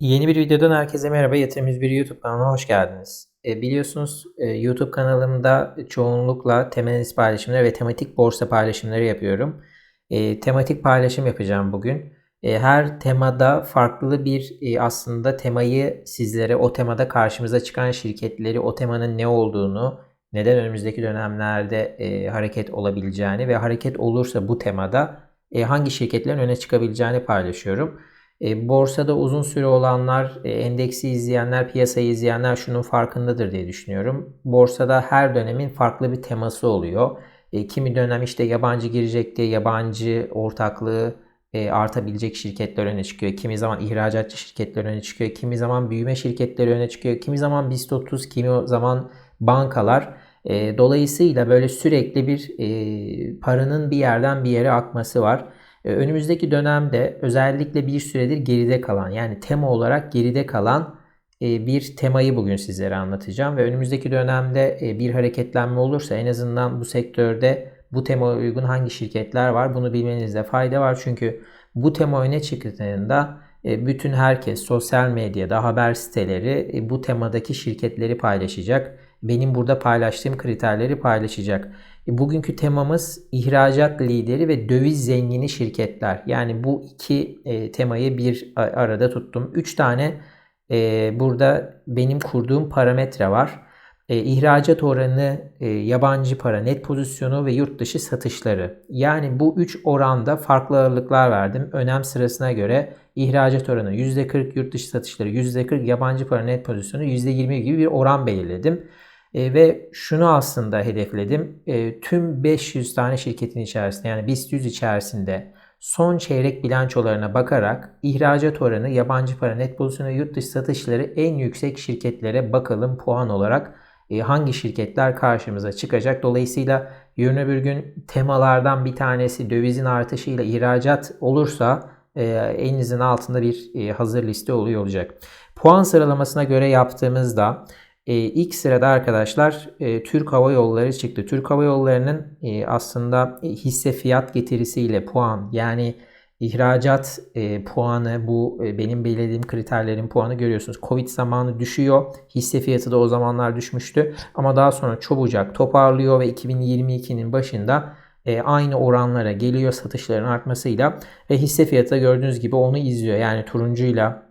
Yeni bir videodan herkese merhaba. Yatırımız bir YouTube kanalına hoş geldiniz. E, biliyorsunuz e, YouTube kanalımda çoğunlukla temel analiz paylaşımları ve tematik borsa paylaşımları yapıyorum. E, tematik paylaşım yapacağım bugün. E, her temada farklı bir e, aslında temayı sizlere o temada karşımıza çıkan şirketleri, o temanın ne olduğunu, neden önümüzdeki dönemlerde e, hareket olabileceğini ve hareket olursa bu temada e, hangi şirketlerin öne çıkabileceğini paylaşıyorum. E, borsada uzun süre olanlar, e, endeksi izleyenler, piyasayı izleyenler şunun farkındadır diye düşünüyorum. Borsada her dönemin farklı bir teması oluyor. E, kimi dönem işte yabancı girecek diye yabancı ortaklığı e, artabilecek şirketler öne çıkıyor. Kimi zaman ihracatçı şirketler öne çıkıyor. Kimi zaman büyüme şirketleri öne çıkıyor. Kimi zaman BIST 30, kimi zaman bankalar. E, dolayısıyla böyle sürekli bir e, paranın bir yerden bir yere akması var. E, önümüzdeki dönemde özellikle bir süredir geride kalan yani tema olarak geride kalan e, bir temayı bugün sizlere anlatacağım ve önümüzdeki dönemde e, bir hareketlenme olursa en azından bu sektörde bu tema uygun hangi şirketler var bunu bilmenizde fayda var. Çünkü bu tema öne çıktığında bütün herkes sosyal medyada haber siteleri bu temadaki şirketleri paylaşacak. Benim burada paylaştığım kriterleri paylaşacak. E, bugünkü temamız ihracat lideri ve döviz zengini şirketler. Yani bu iki e, temayı bir arada tuttum. Üç tane e, burada benim kurduğum parametre var. E, ihracat oranı, yabancı para net pozisyonu ve yurt dışı satışları. Yani bu üç oranda farklı ağırlıklar verdim. Önem sırasına göre ihracat oranı %40, yurt dışı satışları %40, yabancı para net pozisyonu %20 gibi bir oran belirledim. E, ve şunu aslında hedefledim. E, tüm 500 tane şirketin içerisinde yani BIST 100 içerisinde son çeyrek bilançolarına bakarak ihracat oranı, yabancı para net pozisyonu, yurt dışı satışları en yüksek şirketlere bakalım puan olarak e, hangi şirketler karşımıza çıkacak. Dolayısıyla yarın öbür gün temalardan bir tanesi dövizin artışıyla ihracat olursa e, elinizin altında bir e, hazır liste oluyor olacak. Puan sıralamasına göre yaptığımızda e, ilk sırada arkadaşlar e, Türk Hava Yolları çıktı. Türk Hava Yolları'nın e, aslında e, hisse fiyat getirisiyle puan yani ihracat e, puanı bu e, benim belirlediğim kriterlerin puanı görüyorsunuz. Covid zamanı düşüyor. Hisse fiyatı da o zamanlar düşmüştü. Ama daha sonra çabucak toparlıyor ve 2022'nin başında e, aynı oranlara geliyor satışların artmasıyla ve hisse fiyatı da gördüğünüz gibi onu izliyor. Yani turuncuyla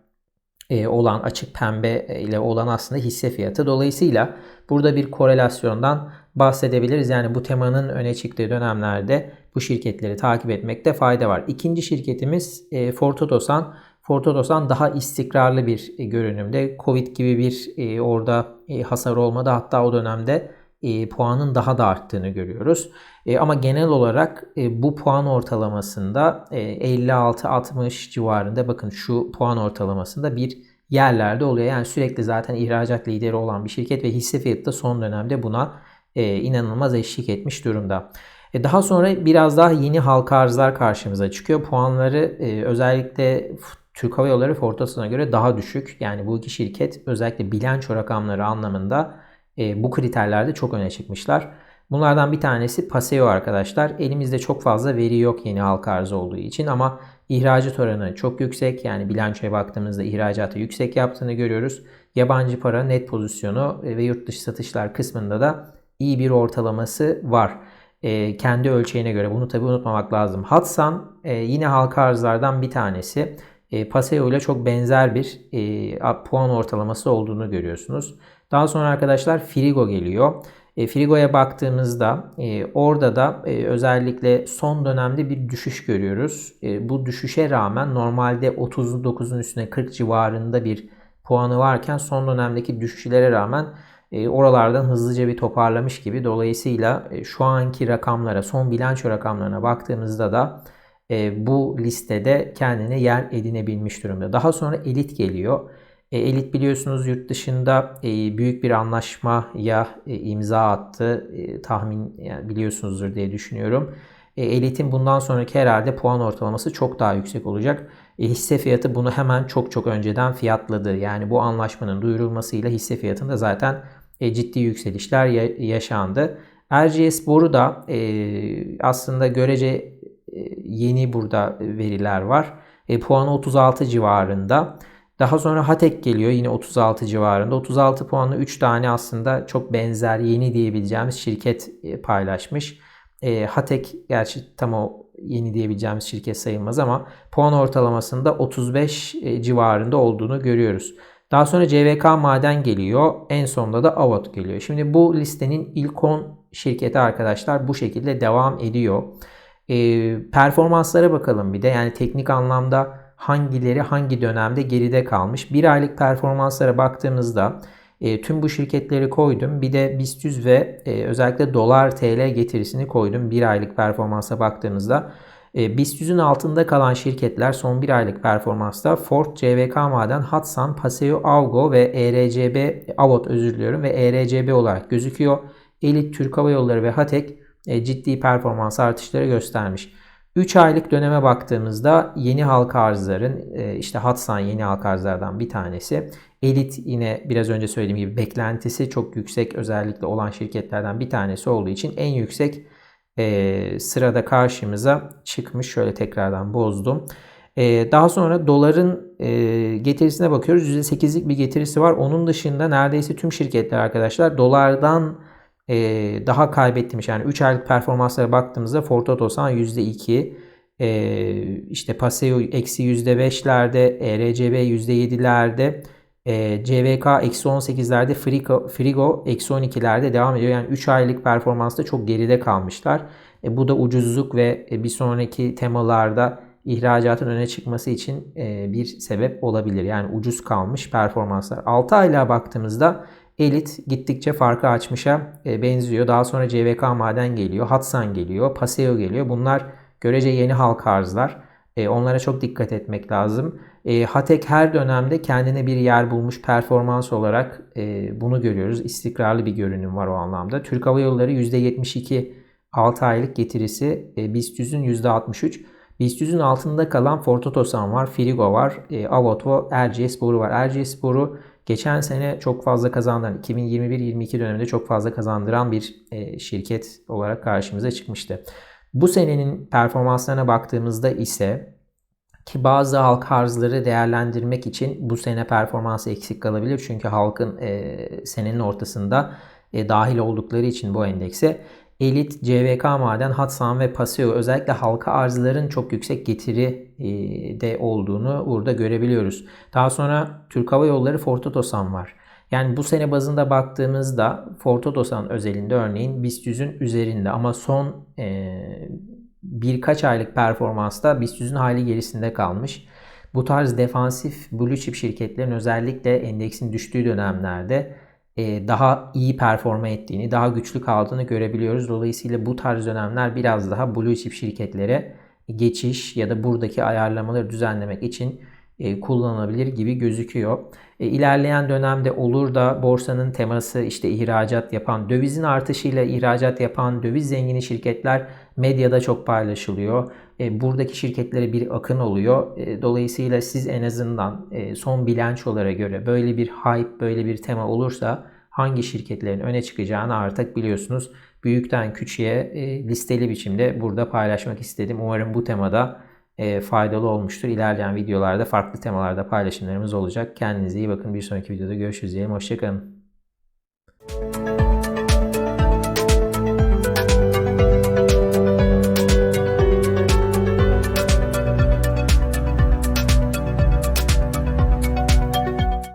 olan açık pembe ile olan aslında hisse fiyatı. Dolayısıyla burada bir korelasyondan bahsedebiliriz. Yani bu temanın öne çıktığı dönemlerde bu şirketleri takip etmekte fayda var. İkinci şirketimiz e. Ford Otosan daha istikrarlı bir e, görünümde. Covid gibi bir orada hasar olmadı. Hatta o dönemde e, puanın daha da arttığını görüyoruz. E, ama genel olarak e, bu puan ortalamasında e, 56-60 civarında bakın şu puan ortalamasında bir yerlerde oluyor. Yani sürekli zaten ihracat lideri olan bir şirket ve hisse fiyatı da son dönemde buna e, inanılmaz eşlik etmiş durumda. E, daha sonra biraz daha yeni halka arzlar karşımıza çıkıyor. Puanları e, özellikle Türk Hava Yolları Fortas'ına göre daha düşük. Yani bu iki şirket özellikle bilanço rakamları anlamında e, bu kriterlerde çok öne çıkmışlar. Bunlardan bir tanesi Paseo arkadaşlar. Elimizde çok fazla veri yok yeni halka arzı olduğu için ama ihracat oranı çok yüksek. Yani bilançoya baktığımızda ihracatı yüksek yaptığını görüyoruz. Yabancı para net pozisyonu ve yurt dışı satışlar kısmında da iyi bir ortalaması var. E, kendi ölçeğine göre bunu tabi unutmamak lazım. Hatsan e, yine halka arzlardan bir tanesi. E, Paseo ile çok benzer bir e, puan ortalaması olduğunu görüyorsunuz. Daha sonra arkadaşlar Frigo geliyor. E, Frigo'ya baktığımızda e, orada da e, özellikle son dönemde bir düşüş görüyoruz. E, bu düşüşe rağmen normalde 39'un üstüne 40 civarında bir puanı varken son dönemdeki düşüşlere rağmen e, oralardan hızlıca bir toparlamış gibi. Dolayısıyla e, şu anki rakamlara, son bilanço rakamlarına baktığımızda da e, bu listede kendine yer edinebilmiş durumda. Daha sonra Elit geliyor. E, Elit biliyorsunuz yurt dışında e, büyük bir anlaşmaya e, imza attı. Tahmin biliyorsunuzdur diye düşünüyorum. Elit'in bundan sonraki herhalde puan ortalaması çok daha yüksek olacak. Hisse fiyatı bunu hemen çok çok önceden fiyatladı. Yani bu anlaşmanın duyurulmasıyla hisse fiyatında zaten ciddi yükselişler yaşandı. RGS Boru da aslında görece yeni burada veriler var. Puanı 36 civarında. Daha sonra Hatek geliyor yine 36 civarında. 36 puanlı 3 tane aslında çok benzer yeni diyebileceğimiz şirket e, paylaşmış. E, Hatek gerçi tam o yeni diyebileceğimiz şirket sayılmaz ama puan ortalamasında 35 e, civarında olduğunu görüyoruz. Daha sonra CVK Maden geliyor. En sonunda da Avot geliyor. Şimdi bu listenin ilk 10 şirketi arkadaşlar bu şekilde devam ediyor. E, performanslara bakalım bir de. Yani teknik anlamda hangileri hangi dönemde geride kalmış. Bir aylık performanslara baktığımızda e, tüm bu şirketleri koydum. Bir de BIST 100 ve e, özellikle dolar TL getirisini koydum. Bir aylık performansa baktığımızda e, BIST 100'ün altında kalan şirketler son bir aylık performansta Ford, CVK Maden, Hatsan, Paseo, Avgo ve ERCB, Avot özür diliyorum ve ERCB olarak gözüküyor. Elit, Türk Hava Yolları ve Hatek e, ciddi performans artışları göstermiş. 3 aylık döneme baktığımızda yeni halka arzların e, işte Hatsan yeni halka arzlardan bir tanesi. Elit yine biraz önce söylediğim gibi beklentisi çok yüksek özellikle olan şirketlerden bir tanesi olduğu için en yüksek e, sırada karşımıza çıkmış. Şöyle tekrardan bozdum. E, daha sonra doların getirisine bakıyoruz. %8'lik bir getirisi var. Onun dışında neredeyse tüm şirketler arkadaşlar dolardan e, daha kaybetmiş. Yani 3 aylık performanslara baktığımızda Ford Otosan %2, e, işte Paseo eksi %5'lerde, ERCB %7'lerde, e, CVK eksi 18'lerde, Frigo, Frigo eksi 12'lerde devam ediyor. Yani 3 aylık performansta çok geride kalmışlar. E, bu da ucuzluk ve e, bir sonraki temalarda ihracatın öne çıkması için e, bir sebep olabilir. Yani ucuz kalmış performanslar. 6 aylığa baktığımızda Elit gittikçe farkı açmışa e, benziyor. Daha sonra CVK Maden geliyor, Hatsan geliyor, Paseo geliyor. Bunlar görece yeni halka arzlar. E, onlara çok dikkat etmek lazım. E, Hatek her dönemde kendine bir yer bulmuş performans olarak bunu görüyoruz. İstikrarlı bir görünüm var o anlamda. Türk Hava Yolları %72 6 aylık getirisi, BIST 100'ün %63. BIST 100'ün altında kalan Ford Otosan var, Frigo var, Avoto, Erciyes Boru var. Erciyes Boru Geçen sene çok fazla kazandıran, 2021-22 döneminde çok fazla kazandıran bir e, şirket olarak karşımıza çıkmıştı. Bu senenin performanslarına baktığımızda ise ki bazı halk arzları değerlendirmek için bu sene performansı eksik kalabilir. Çünkü halkın e, senenin ortasında e, dahil oldukları için bu endekse Elit, CVK Maden, Hatsan ve Paseo özellikle halka arzların çok yüksek getiri e, de olduğunu burada görebiliyoruz. Daha sonra Türk Hava Yolları Ford var. Yani bu sene bazında baktığımızda Ford özelinde örneğin BIST 100'ün üzerinde ama son e, birkaç aylık performansta BIST 100'ün hali gerisinde kalmış. Bu tarz defansif blue chip şirketlerin özellikle endeksin düştüğü dönemlerde daha iyi performa ettiğini, daha güçlü kaldığını görebiliyoruz. Dolayısıyla bu tarz dönemler biraz daha blue chip şirketlere geçiş ya da buradaki ayarlamaları düzenlemek için e, kullanılabilir gibi gözüküyor. E, ilerleyen dönemde olur da borsanın teması işte ihracat yapan, dövizin artışıyla ihracat yapan döviz zengini şirketler medyada çok paylaşılıyor. E, buradaki şirketlere bir akın oluyor. E, dolayısıyla siz en azından e, son bilançolara göre böyle bir hype, böyle bir tema olursa hangi şirketlerin öne çıkacağını artık biliyorsunuz. Büyükten küçüğe listeli biçimde burada paylaşmak istedim. Umarım bu temada faydalı olmuştur. İlerleyen videolarda farklı temalarda paylaşımlarımız olacak. Kendinize iyi bakın. Bir sonraki videoda görüşürüz diyelim. Hoşçakalın.